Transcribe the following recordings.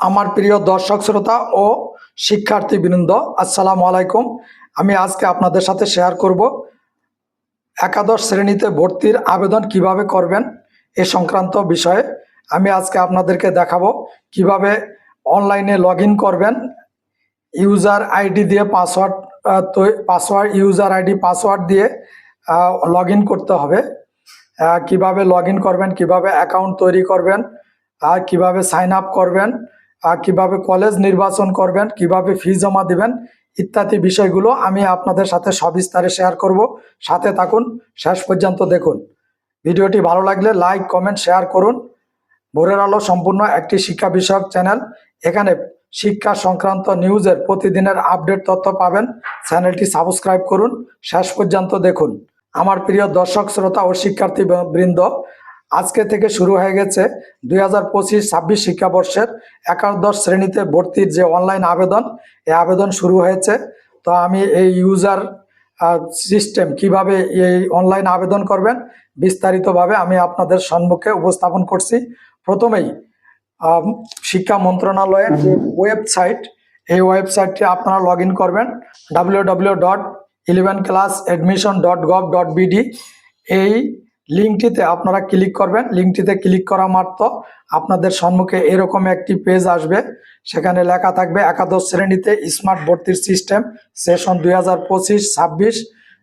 আমার প্রিয় দর্শক শ্রোতা ও শিক্ষার্থীবৃন্দ, আসসালামু আলাইকুম। আমি আজকে আপনাদের সাথে শেয়ার করব একাদশ শ্রেণীতে ভর্তির আবেদন কীভাবে করবেন এ সংক্রান্ত বিষয়ে। আমি আজকে আপনাদেরকে দেখাবো কীভাবে অনলাইনে লগ করবেন, ইউজার আইডি দিয়ে password password, user ID, password দিয়ে লগ করতে হবে। কীভাবে লগ করবেন, কীভাবে অ্যাকাউন্ট তৈরি করবেন আর কীভাবে সাইন আপ করবেন কীভাবে কলেজ নির্বাচন করবেন, কীভাবে ফি জমা দিবেন, ইত্যাদি বিষয়গুলো আমি আপনাদের সাথে সবিস্তারে শেয়ার করব। সাথে থাকুন, শেষ পর্যন্ত দেখুন। ভিডিওটি ভালো লাগলে লাইক কমেন্ট শেয়ার করুন। ভোরের আলো সম্পূর্ণ একটি শিক্ষা বিষয়ক চ্যানেল এখানে শিক্ষা সংক্রান্ত নিউজের প্রতিদিনের আপডেট তথ্য পাবেন। চ্যানেলটি সাবস্ক্রাইব করুন। শেষ পর্যন্ত দেখুন। আমার প্রিয় দর্শক, শ্রোতা ও শিক্ষার্থী বৃন্দ আজকে থেকে শুরু হয়ে গেছে দুই হাজার পঁচিশ ছাব্বিশ শিক্ষাবর্ষের একাদশ শ্রেণীতে ভর্তির যে অনলাইন আবেদন, এই আবেদন শুরু হয়েছে। তো আমি এই ইউজার সিস্টেম কীভাবে এই অনলাইন আবেদন করবেন, বিস্তারিতভাবে আমি আপনাদের সম্মুখে উপস্থাপন করছি। প্রথমেই শিক্ষা মন্ত্রণালয়ের যে ওয়েবসাইট এই ওয়েবসাইটটি আপনারা লগ ইন করবেন। W W dot eleven class admission dot gov dot BD এই লিঙ্কটিতে আপনারা ক্লিক করবেন। লিঙ্কটিতে ক্লিক করা মাত্র আপনাদের সম্মুখে এরকম একটি পেজ আসবে। সেখানে লেখা থাকবে একাদশ শ্রেণীতে স্মার্ট ভর্তির সিস্টেম সেশন দুই হাজার পঁচিশ, ছাব্বিশ,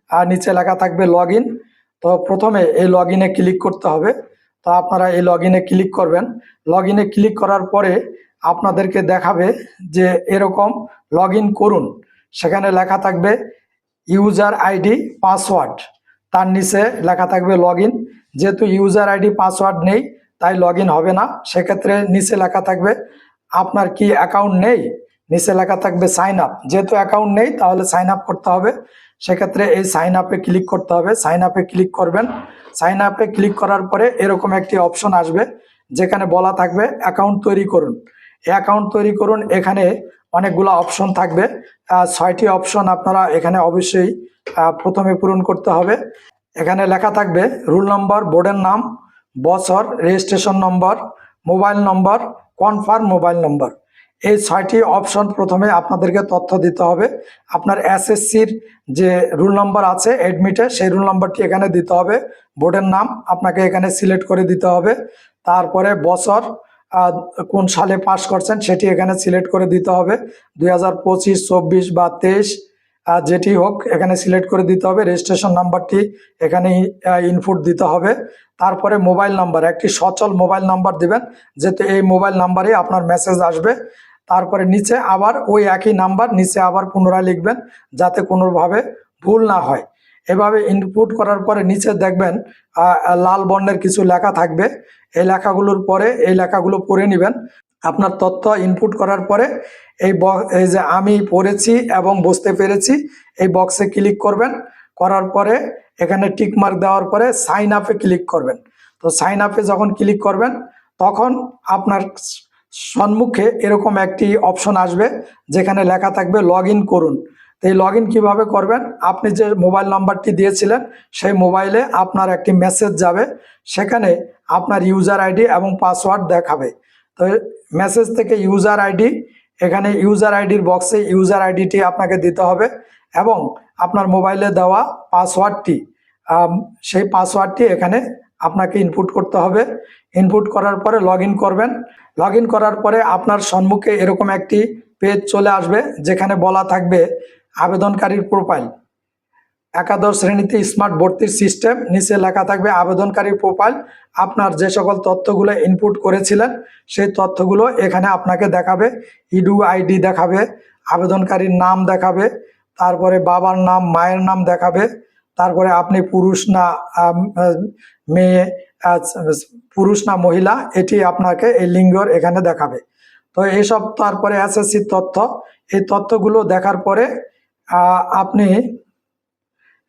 আর নিচে লেখা থাকবে লগ তো প্রথমে এই লগ ক্লিক করতে হবে। তো আপনারা এই লগ ক্লিক করবেন। লগ ক্লিক করার পরে আপনাদেরকে দেখাবে যে এরকম লগ করুন। সেখানে লেখা থাকবে ইউজার আইডি পাসওয়ার্ড তার নিচে লেখা থাকবে লগ যেহেতু ইউজার আইডি পাসওয়ার্ড নেই, তাই লগ হবে না। সেক্ষেত্রে নিচে লেখা থাকবে, আপনার কি অ্যাকাউন্ট নেই? নিচে লেখা থাকবে সাইন আপ যেহেতু অ্যাকাউন্ট নেই, তাহলে সাইন আপ করতে হবে। সেক্ষেত্রে এই সাইন আপে ক্লিক করতে হবে। সাইন আপে ক্লিক করবেন। সাইন আপে ক্লিক করার পরে এরকম একটি অপশন আসবে, যেখানে বলা থাকবে অ্যাকাউন্ট তৈরি করুন। অ্যাকাউন্ট তৈরি করুন, এখানে অনেকগুলো অপশন থাকবে। ছয়টি অপশন আপনারা এখানে অবশ্যই প্রথমে পূরণ করতে হবে। এখানে লেখা থাকবে, রুল নম্বর, বোর্ডের নাম, বছর registration number mobile number confirm mobile number এই ছয়টি অপশন প্রথমে আপনাদেরকে তথ্য দিতে হবে। আপনার এসএসসির যে রুল নম্বর আছে এডমিটে সেই রুল নম্বরটি এখানে দিতে হবে। বোর্ডের নাম আপনাকে এখানে সিলেক্ট করে দিতে হবে। তারপরে বছর কোন সালে পাস করছেন সেটি এখানে সিলেক্ট করে দিতে হবে। দুই হাজার পঁচিশ, চব্বিশ বা তেইশ যেটি হোক এখানে সিলেক্ট করে দিতে হবে। রেজিস্ট্রেশন নাম্বারটি এখানে ইনপুট দিতে হবে। তারপরে মোবাইল নাম্বার, একটি সচল মোবাইল নাম্বার দিবেন, যেহেতু এই মোবাইল নাম্বারে আপনার মেসেজ আসবে। তারপরে নিচে আবার ওই একই নাম্বার নিচে আবার পুনরায় লিখবেন, যাতে কোনোভাবে ভুল না হয়। এভাবে ইনপুট করার পরে নিচে দেখবেন লাল বর্ণের কিছু লেখা থাকবে। এই লেখাগুলোর পরে এই লেখাগুলো পড়ে নেবেন। আপনার তথ্য ইনপুট করার পরে এই এই যে আমি পড়েছি এবং বুঝতে পেরেছি, এই বক্সে ক্লিক করবেন। করার পরে এখানে টিক মার্ক দেওয়ার পরে সাইন আপে ক্লিক করবেন। তো সাইন আপে যখন ক্লিক করবেন, তখন আপনার সম্মুখে এরকম একটি অপশন আসবে, যেখানে লেখা থাকবে লগ করুন। এই লগ কীভাবে করবেন? আপনি যে মোবাইল নাম্বারটি দিয়েছিলেন, সেই মোবাইলে আপনার একটি মেসেজ যাবে। সেখানে আপনার ইউজার আইডি এবং পাসওয়ার্ড দেখাবে। তো মেসেজ থেকে ইউজার আইডি এখানে ইউজার আইডির বক্সে ইউজার আইডিটি আপনাকে দিতে হবে এবং আপনার মোবাইলে দেওয়া পাসওয়ার্ডটি সেই পাসওয়ার্ডটি এখানে আপনাকে ইনপুট করতে হবে। ইনপুট করার পরে লগ করবেন। লগ করার পরে আপনার সম্মুখে এরকম একটি পেজ চলে আসবে, যেখানে বলা থাকবে আবেদনকারীর প্রোফাইল একাদশ শ্রেণীতে স্মার্ট ভর্তির সিস্টেম নিচে লেখা থাকবে আবেদনকারীর প্রোফাইল আপনার যে সকল তথ্যগুলো ইনপুট করেছিলেন, সেই তথ্যগুলো এখানে আপনাকে দেখাবে। ইডু আইডি দেখাবে, আবেদনকারীর নাম দেখাবে, তারপরে বাবার নাম, মায়ের নাম দেখাবে, তারপরে আপনি পুরুষ না মেয়ে পুরুষ না মহিলা, এটি আপনাকে এই লিঙ্গর এখানে দেখাবে। তো এইসব তারপরে এসএসসির তথ্য, এই তথ্যগুলো দেখার পরে আপনি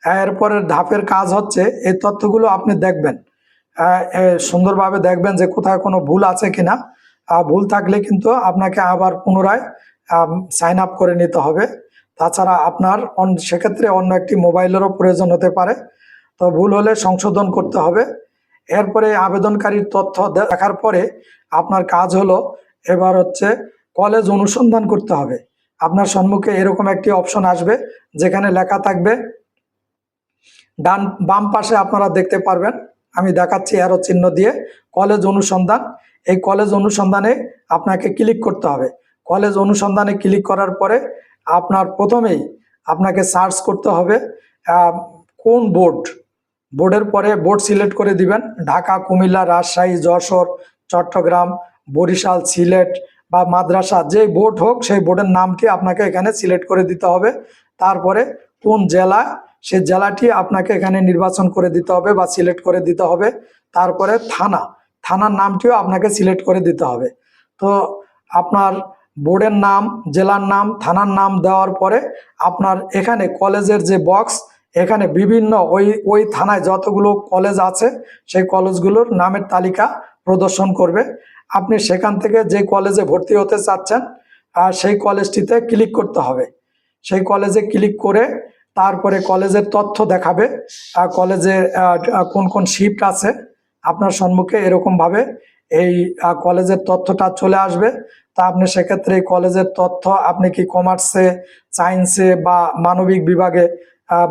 এরপরের ধাপের কাজ হচ্ছে এই তথ্যগুলো আপনি দেখবেন। সুন্দরভাবে দেখবেন যে কোথায় কোনো ভুল আছে কিনা। ভুল থাকলে কিন্তু আপনাকে আবার পুনরায় সাইন আপ করে নিতে হবে। তাছাড়া আপনার সেক্ষেত্রে অন্য একটি মোবাইলেরও প্রয়োজন হতে পারে। তো ভুল হলে সংশোধন করতে হবে। এরপরে আবেদনকারীর তথ্য দেখার পরে আপনার কাজ হলো এবার হচ্ছে কলেজ অনুসন্ধান করতে হবে। আপনার সম্মুখে এরকম একটি অপশন আসবে, যেখানে লেখা থাকবে, ডান, বাম পাশে আপনারা দেখতে পারবেন, আমি দেখাচ্ছি অ্যারো চিহ্ন দিয়ে কলেজ অনুসন্ধান, এই কলেজ অনুসন্ধানে আপনাকে ক্লিক করতে হবে। কলেজ অনুসন্ধানে ক্লিক করার পরে আপনার প্রথমেই আপনাকে সার্চ করতে হবে কোন বোর্ড বোর্ডের পরে বোর্ড সিলেক্ট করে দিবেন, ঢাকা, কুমিল্লা, রাজশাহী, যশোর, চট্টগ্রাম, বরিশাল, সিলেট বা মাদ্রাসা যে বোর্ড হোক, সেই বোর্ডের নামটি আপনাকে এখানে সিলেক্ট করে দিতে হবে। তারপরে কোন জেলা, সে জেলাটি আপনাকে এখানে নির্বাচন করে দিতে হবে বা সিলেক্ট করে দিতে হবে। তারপরে থানা, থানার নামটিও আপনাকে সিলেক্ট করে দিতে হবে। তো আপনার বোর্ডের নাম, জেলার নাম, থানার নাম দেওয়ার পরে আপনার এখানে কলেজের যে বক্স, এখানে বিভিন্ন ওই ওই থানায় যতগুলো কলেজ আছে, সেই কলেজগুলোর নামের তালিকা প্রদর্শন করবে। আপনি সেখান থেকে যে কলেজে ভর্তি হতে চাচ্ছেন আর সেই কলেজটিতে ক্লিক করতে হবে। সেই কলেজে ক্লিক করে তারপরে কলেজের তথ্য দেখাবে আর কলেজে কোন কোন শিফট আছে। আপনার সম্মুখে এরকমভাবে এই কলেজের তথ্যটা চলে আসবে। তা আপনি সেক্ষেত্রে এই কলেজের তথ্য আপনি কি কমার্সে সায়েন্সে বা মানবিক বিভাগে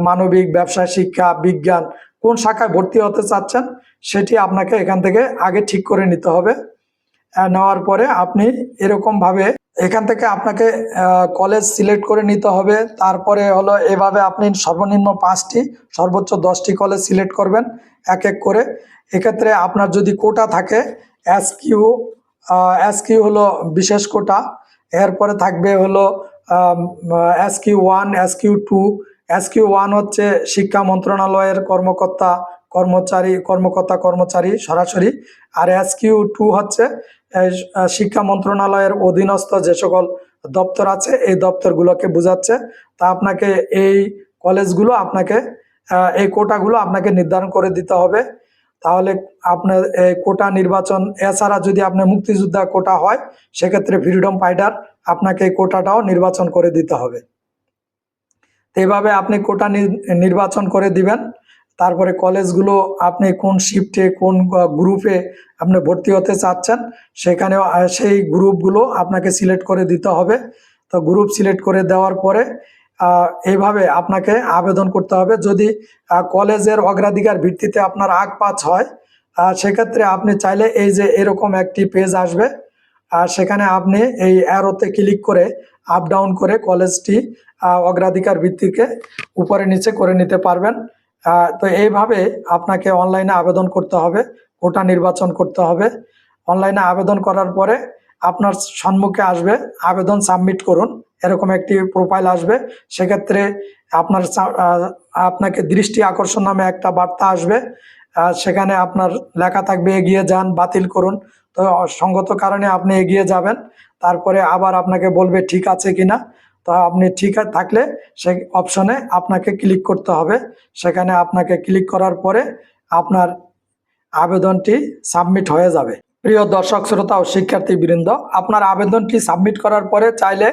মানবিক ব্যবসায়, শিক্ষা, বিজ্ঞান কোন শাখায় ভর্তি হতে চাচ্ছেন, সেটি আপনাকে এখান থেকে আগে ঠিক করে নিতে হবে। নেওয়ার পরে আপনি এরকমভাবে এখান থেকে আপনাকে কলেজ সিলেক্ট করে নিতে হবে। তারপরে হলো এভাবে আপনি সর্বনিম্ন পাঁচটি, সর্বোচ্চ দশটি কলেজ সিলেক্ট করবেন, এক এক করে। এক্ষেত্রে আপনার যদি কোটা থাকে এস কিউ এস কিউ হলো বিশেষ কোটা এরপরে থাকবে হলো S Q one S Q two S Q one হচ্ছে শিক্ষা মন্ত্রণালয়ের কর্মকর্তা কর্মচারী, কর্মকর্তা, কর্মচারী সরাসরি। আর এস কিউ টু হচ্ছে শিক্ষা মন্ত্রণালয়ের অধীনস্থ যে সকল দপ্তর আছে, এই দপ্তরগুলোকে বোঝাচ্ছে। তা আপনাকে এই কলেজগুলো আপনাকে এই কোটাগুলো আপনাকে নির্ধারণ করে দিতে হবে। তাহলে আপনার এই কোটা নির্বাচন, এছাড়া যদি আপনার মুক্তিযোদ্ধা কোটা হয়, সেক্ষেত্রে ফ্রিডম ফাইটার আপনাকে এই কোটাটাও নির্বাচন করে দিতে হবে। এইভাবে আপনি কোটা নির্বাচন করে দিবেন। তারপরে কলেজগুলো আপনি কোন শিফটে কোন গ্রুপে আপনি ভর্তি হতে চাচ্ছেন, সেখানেও সেই গ্রুপগুলো আপনাকে সিলেক্ট করে দিতে হবে। তো গ্রুপ সিলেক্ট করে দেওয়ার পরে এইভাবে আপনাকে আবেদন করতে হবে। যদি কলেজের অগ্রাধিকার ভিত্তিতে আপনার আগ পাঁচ হয় সেক্ষেত্রে আপনি চাইলে এই যে এরকম একটি পেজ আসবে আর সেখানে আপনি এই অ্যারোতে ক্লিক করে আপ ডাউন করে কলেজটি অগ্রাধিকার ভিত্তিকে উপরে নিচে করে নিতে পারবেন। তো এইভাবে আপনাকে অনলাইনে আবেদন করতে হবে, কোটা নির্বাচন করতে হবে। অনলাইনে আবেদন করার পরে আপনার সম্মুখে আসবে, আবেদন সাবমিট করুন, এরকম একটি প্রোফাইল আসবে। সেক্ষেত্রে আপনার আপনাকে দৃষ্টি আকর্ষণ নামে একটা বার্তা আসবে সেখানে আপনার লেখা থাকবে, এগিয়ে যান, বাতিল করুন। তো সঙ্গত কারণে আপনি এগিয়ে যাবেন, তারপরে আবার আপনাকে বলবে, ঠিক আছে কিনা? তো আপনি ঠিক থাকলে সেই অপশনে আপনাকে ক্লিক করতে হবে। সেখানে আপনাকে ক্লিক করার পরে আপনার আবেদনটি সাবমিট হয়ে যাবে। প্রিয় দর্শক, শ্রোতা ও শিক্ষার্থী বৃন্দ আপনার আবেদনটি সাবমিট করার পরে চাইলে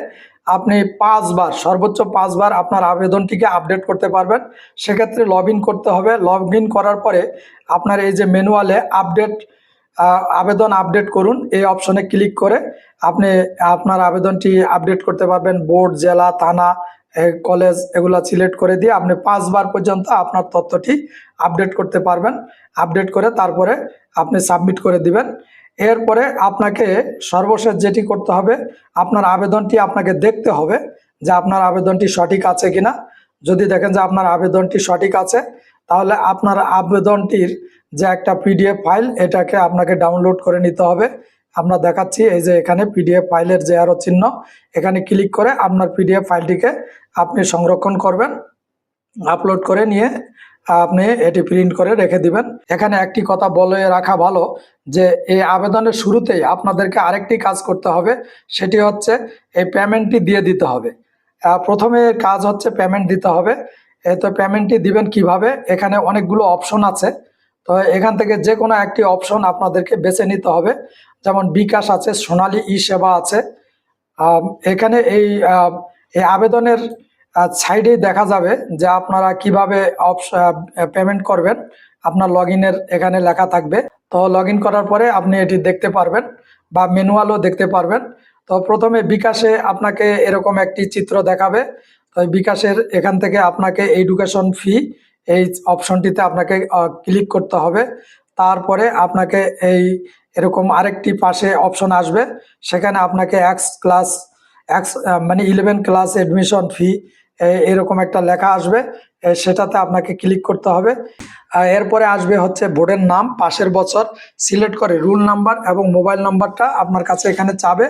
আপনি পাঁচবার, সর্বোচ্চ পাঁচবার আপনার আবেদনটিকে আপডেট করতে পারবেন। সেক্ষেত্রে লগ করতে হবে। লগ করার পরে আপনার এই যে ম্যানুয়ালে আপডেট আবেদন আপডেট করুন। এই অপশনে ক্লিক করে আপনি আপনার আবেদনটি আপডেট করতে পারবেন। বোর্ড, জেলা, থানা কলেজ এগুলা সিলেক্ট করে দিয়ে আপনি পাঁচবার পর্যন্ত আপনার তথ্যটি আপডেট করতে পারবেন। আপডেট করে তারপরে আপনি সাবমিট করে দিবেন। এরপরে আপনাকে সর্বশেষ যেটি করতে হবে, আপনার আবেদনটি আপনাকে দেখতে হবে যে আপনার আবেদনটি সঠিক আছে কিনা। যদি দেখেন যে আপনার আবেদনটি সঠিক আছে, তাহলে আপনার আবেদনটির যে একটা পিডিএফ ফাইল এটাকে আপনাকে ডাউনলোড করে নিতে হবে। আমরা দেখাচ্ছি এই যে এখানে পিডিএফ ফাইলের যে আরও চিহ্ন, এখানে ক্লিক করে আপনার পিডিএফ ফাইলটিকে আপনি সংরক্ষণ করবেন আপলোড করে নিয়ে আপনি এটি প্রিন্ট করে রেখে দিবেন। এখানে একটি কথা বলে রাখা ভালো যে এই আবেদনের শুরুতেই আপনাদেরকে আরেকটি কাজ করতে হবে, সেটি হচ্ছে এই পেমেন্টটি দিয়ে দিতে হবে। প্রথমে কাজ হচ্ছে পেমেন্ট দিতে হবে। এ তো পেমেন্টটি দিবেন কীভাবে? এখানে অনেকগুলো অপশন আছে। তো এখান থেকে যে কোনো একটি অপশন আপনাদেরকে বেছে নিতে হবে। যেমন বিকাশ আছে, সোনালী ই সেবা আছে এখানে এই এই আবেদনের সাইডেই দেখা যাবে যে আপনারা কীভাবে পেমেন্ট করবেন। আপনার লগ এখানে লেখা থাকবে। তো লগ করার পরে আপনি এটি দেখতে পারবেন বা ম্যানুয়ালও দেখতে পারবেন। তো প্রথমে বিকাশে আপনাকে এরকম একটি চিত্র দেখাবে। তো বিকাশের এখান থেকে আপনাকে এডুকেশন ফি এই অপশনটিতে আপনাকে ক্লিক করতে হবে। তারপরে আপনাকে এই এরকম আরেকটি পাশে অপশন আসবে। সেখানে আপনাকে এক্স ক্লাস এক্স মানে ইলেভেন ক্লাস এডমিশন ফি এরকম একটা লেখা আসবে। সেটাতে আপনাকে ক্লিক করতে হবে। এরপরে আসবে হচ্ছে বোর্ডের নাম, পাশের বছর, সিলেক্ট করে রুল নাম্বার এবং মোবাইল নাম্বারটা আপনার কাছে এখানে চাবে।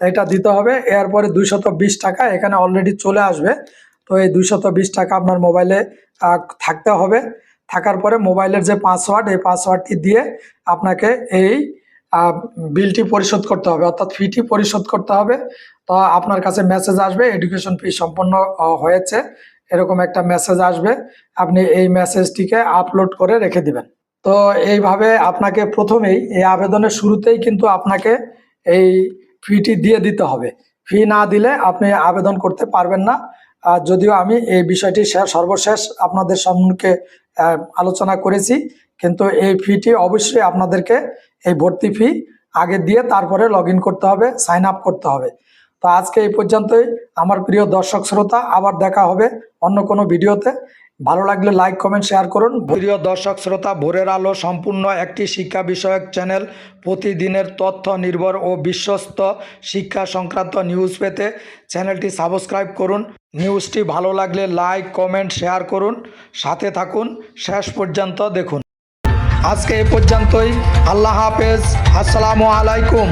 এটা দিতে হবে। এরপরে দুইশত টাকা এখানে অলরেডি চলে আসবে। তো এই দুইশত বিশ টাকা আপনার মোবাইলে থাকতে হবে। থাকার পরে মোবাইলের যে পাসওয়ার্ড এই পাসওয়ার্ডটি দিয়ে আপনাকে এই বিলটি পরিশোধ করতে হবে। অর্থাৎ ফিটি পরিশোধ করতে হবে। তো আপনার কাছে মেসেজ আসবে এডুকেশন ফি সম্পন্ন হয়েছে। এরকম একটা মেসেজ আসবে। আপনি এই মেসেজটিকে আপলোড করে রেখে দিবেন। তো এইভাবে আপনাকে প্রথমেই এই আবেদনের শুরুতেই কিন্তু আপনাকে এই ফিটি দিয়ে দিতে হবে। ফি না দিলে আপনি আবেদন করতে পারবেন না। যদিও আমি এই বিষয়টি শেষ- সর্বশেষ আপনাদের সম্মুখে আলোচনা করেছি, কিন্তু এই ফিটি অবশ্যই আপনাদেরকে এই ভর্তি ফি আগে দিয়ে তারপরে লগ করতে হবে সাইন আপ করতে হবে। তো আজকে এই পর্যন্তই। আমার প্রিয় দর্শক শ্রোতা, আবার দেখা হবে অন্য কোনো ভিডিওতে ভালো লাগলে লাইক কমেন্ট শেয়ার করুন। প্রিয় দর্শক, শ্রোতা, ভোরের আলো সম্পূর্ণ একটি শিক্ষা বিষয়ক চ্যানেল প্রতিদিনের তথ্য নির্ভর ও বিশ্বস্ত শিক্ষা সংক্রান্ত নিউজ পেতে চ্যানেলটি সাবস্ক্রাইব করুন। নিউজটি ভালো লাগলে লাইক কমেন্ট শেয়ার করুন। সাথে থাকুন, শেষ পর্যন্ত দেখুন। আজকে এ পর্যন্তই। আল্লাহ হাফেজ। আসসালামু আলাইকুম।